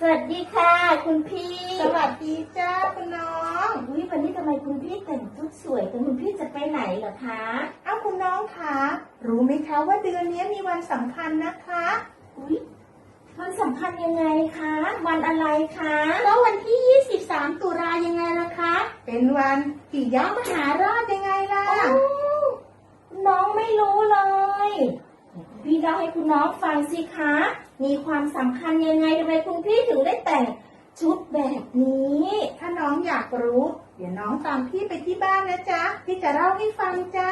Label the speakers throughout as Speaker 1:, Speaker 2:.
Speaker 1: สวัสดีค่ะ คุณพี่
Speaker 2: สวัสดีจ้าคุณน้อง
Speaker 1: อุ๊ยวันนี้ทำไมคุณพี่แต่งชุดสวยแต่คุณพี่จะไปไหนเหรอคะ
Speaker 2: เอ้าคุณน้องคะ รู้ไหมคะว่าเดือนนี้มีวันสำคัญนะคะ
Speaker 1: อุ๊ยมันสำคัญยังไงคะ วันอะไรคะ
Speaker 2: ก็วันที่ 23 ตุลายังไงล่ะคะ เป็นวันปิยมหาราชยังไงล่ะ
Speaker 1: อ้าวน้องไม่รู้เลย พี่เล่าให้คุณน้องฟังสิคะ มีความสำคัญยังไงทำไมคุณพี่ถึงได้แต่งชุดแบบนี้
Speaker 2: ถ้าน้องอยากรู้ เดี๋ยวน้องตามพี่ไปที่บ้านนะจ๊ะ พี่จะเล่าให้ฟังจ้า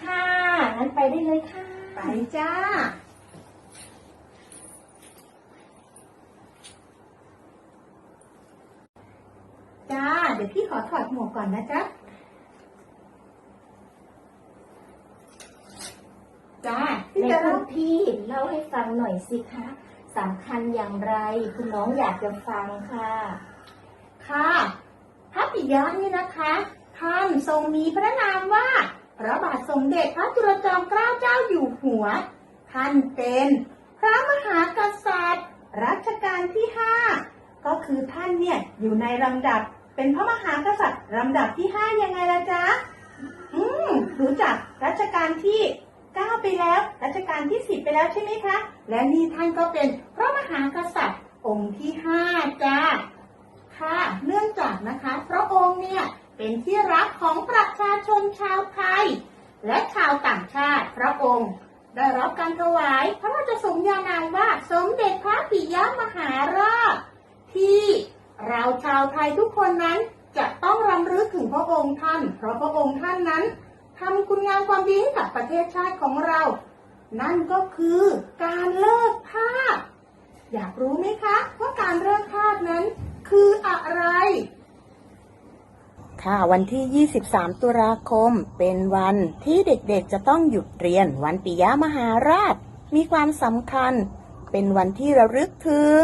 Speaker 1: ค่ะงั้นไปได้เลยค่ะ
Speaker 2: ไปจ้า จ้า เดี๋ยวพี่ขอถอดหมวกก่อนนะจ๊ะ จ้าพี่
Speaker 1: ในคุณพี่เล่าให้ฟังหน่อยสิคะสำคัญอย่างไร คุณน้องอยากจะฟังค่ะ
Speaker 2: ค่ะพระปิยะนี่นะคะ ท่านทรงมีพระนามว่า พระบาทสมเด็จพระจุลจอมเกล้าเจ้าอยู่หัว ท่านเป็นพระมหากษัตริย์ รัชกาลที่ห้าก็คือท่านเนี่ยอยู่ในลำดับเป็นพระมหากษัตริย์ลำดับที่ห้ายังไงล่ะจ๊ะ อืมรู้จักรัชกาลที่ เก้าไปแล้วรัชกาลที่สิบไปแล้วใช่ไหมคะ และนี่ท่านก็เป็นพระมหากษัตริย์องค์ที่ห้าจ้า ค่ะ เนื่องจากนะคะพระองค์เนี่ยเป็นที่รักของประชาชนชาวไทย และชาวต่างชาติพระองค์ ได้รับการถวายพระราชสมญานามว่าสมเด็จพระปิยมหาราช ที่เราชาวไทยทุกคนนั้นจะต้องรำลึกถึงพระองค์ท่าน เพราะพระองค์ท่านนั้น ทำคุณงามความดีให้กับประเทศชาติของเรา นั่นก็คือการเลิกทาสอยากรู้ไหมคะ ว่าการเลิกทาสนั้นคืออะไร ค่ะวันที่ 23 ตุลาคม เป็นวันที่เด็กๆจะต้องหยุดเรียนวันปิยมหาราช มีความสำคัญ เป็นวันที่ระลึกถึง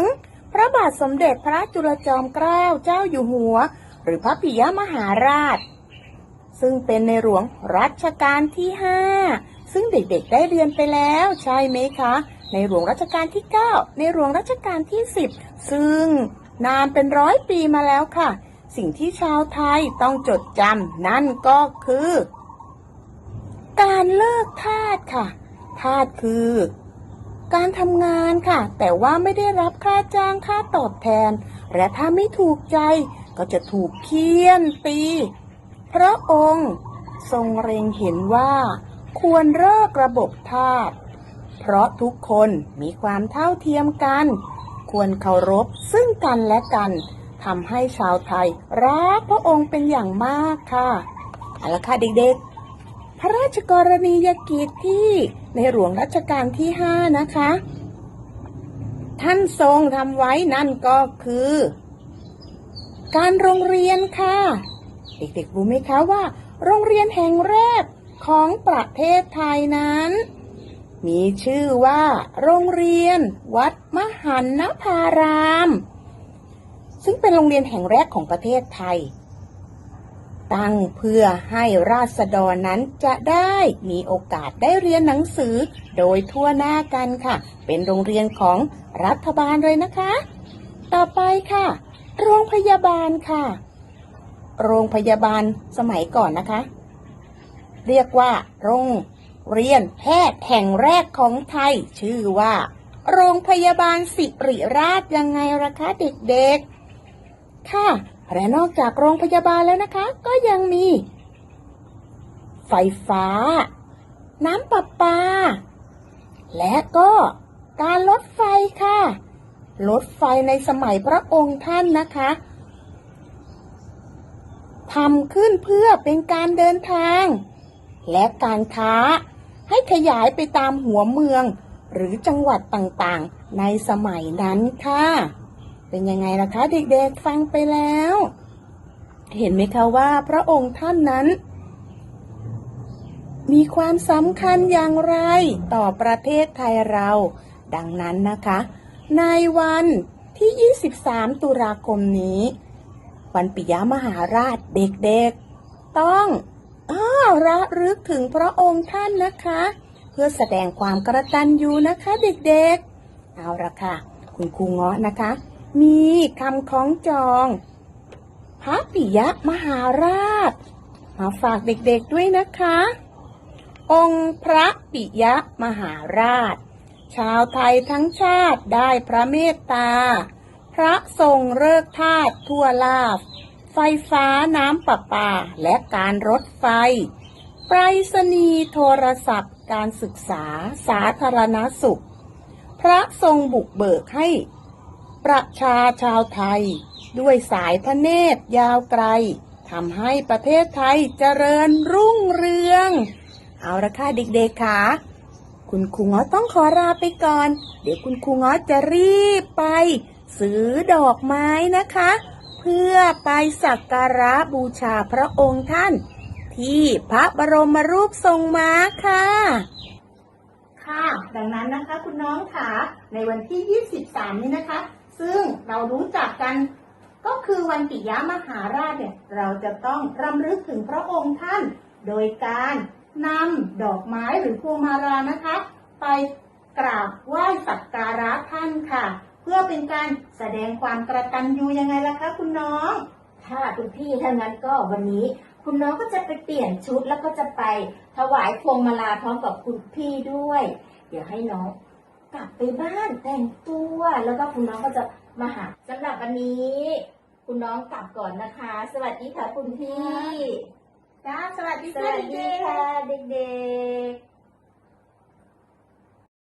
Speaker 2: พระบาทสมเด็จพระจุลจอมเกล้าเจ้าอยู่หัว หรือพระปิยมหาราช ซึ่งเป็นในหลวงรัชกาลที่ 5 ซึ่งเด็กๆได้เรียนไปแล้วใช่ไหมคะ ในหลวงรัชกาลที่ 9 ในหลวงรัชกาลที่ 10 ซึ่งนานเป็นร้อยปีมาแล้วค่ะ สิ่งที่ชาวไทยต้องจดจำนั่นก็คือ การเลิกทาสค่ะ ทาสคือ การทำงานค่ะ แต่ว่าไม่ได้รับค่าจ้างค่าตอบแทน และถ้าไม่ถูกใจก็จะถูกเคี่ยนตี พระองค์ทรงเร็งเห็นว่าควรเลิกระบบทาสเพราะทุกคนมีความเท่าเทียมกัน ควรเคารพซึ่งกันและกันทำให้ชาวไทยรักพระองค์เป็นอย่างมากค่ะเอาละค่ะเด็กๆ พระราชกรณียกิจที่ในหลวงรัชกาลที่ 5 นะคะ ท่านทรงทำไว้นั่นก็คือ การโรงเรียนค่ะ เด็กๆรู้ไหมคะว่า โรงเรียนแห่งแรกของประเทศไทยนั้น มีชื่อว่า โรงเรียน วัดมหันนภาราม ซึ่งเป็นโรงเรียนแห่งแรกของประเทศไทย ตั้งเพื่อให้ราษฎรนั้นจะได้มีโอกาสได้เรียนหนังสือ โดยทั่วหน้ากันค่ะ เป็นโรงเรียนของรัฐบาลเลยนะคะ ต่อไปค่ะ โรงพยาบาลค่ะ โรงพยาบาลสมัยก่อนนะคะ เรียกว่า โรงเรียนแพทย์แห่งแรกของไทย ชื่อว่า โรงพยาบาลสิริราชยังไงล่ะคะเด็กๆ ค่ะ และนอกจากโรงพยาบาลแล้วนะคะ ก็ยังมี ไฟฟ้า น้ำประปา และก็การรถไฟค่ะรถไฟในสมัยพระองค์ท่านนะคะ ทำขึ้นเพื่อเป็นการเดินทาง และการค้า ให้ขยายไปตามหัวเมือง หรือจังหวัดต่างๆ ในสมัยนั้นค่ะ เป็นยังไงล่ะคะเด็กๆฟังไปแล้ว เห็นไหมคะว่าพระองค์ท่านนั้น มีความสำคัญอย่างไรต่อประเทศไทยเรา ดังนั้นนะคะ ในวันที่ 23 ตุลาคมนี้ วันปิยมหาราชเด็กๆ ต้องอ้าระลึกถึงพระองค์ท่านนะคะ เพื่อแสดงความกระตันยูนะคะเด็กๆ เอาละค่ะ คุณครูเงาะนะคะ มีคำคล้องจอง พระปิยมหาราช มาฝากเด็กๆด้วยนะคะ องค์พระปิยมหาราช ชาวไทยทั้งชาติได้พระเมตตา ระทรงเลิกทาสทั่วลาบ ไฟฟ้าน้ำประปาและการรถไฟ ไปรษณีย์โทรศัพท์ การศึกษาสาธารณสุข พระทรงบุกเบิกให้ ประชาชาวไทย ด้วยสายพระเนตรยาวไกลทำให้ประเทศไทยเจริญรุ่งเรือง เอาละค่ะเด็กๆค่ะคุณครูง้อต้องขอลาไปก่อน เดี๋ยวคุณครูง้อจะรีบไป ซื้อดอกไม้นะคะ เพื่อไปสักการะบูชาพระองค์ท่าน ที่พระบรมรูปทรงม้าค่ะ ค่ะ ดังนั้นนะคะคุณน้องค่ะ ในวันที่ 23 นี้นะคะ ซึ่งเรารู้จักกันก็คือวันปิยมหาราชเนี่ย เราจะต้องรำลึกถึงพระองค์ท่าน โดยการนำดอกไม้หรือพวงมาลัยนะคะ ไปกราบไหว้สักการะท่านค่ะ พื่อเป็นการแสดงความกระตันยูยังไงล่ะคะคุณน้อง
Speaker 1: ถ้าคุณพี่ถ้างั้นก็วันนี้ คุณน้องก็จะไปเปลี่ยนชุดแล้วก็จะไปถวายพวงมาลาพร้อมกับคุณพี่ด้วย เดี๋ยวให้น้องกลับไปบ้านแต่งตัว แล้วก็คุณน้องก็จะมาหาสำหรับวันนี้ คุณน้องกลับก่อนนะคะ สวัสดีค่ะคุณพี่
Speaker 2: จ้าสวัสดี
Speaker 1: ส
Speaker 2: ค่ะ
Speaker 1: วัสดี
Speaker 2: เด็กๆ
Speaker 1: ค่ะเด็กๆ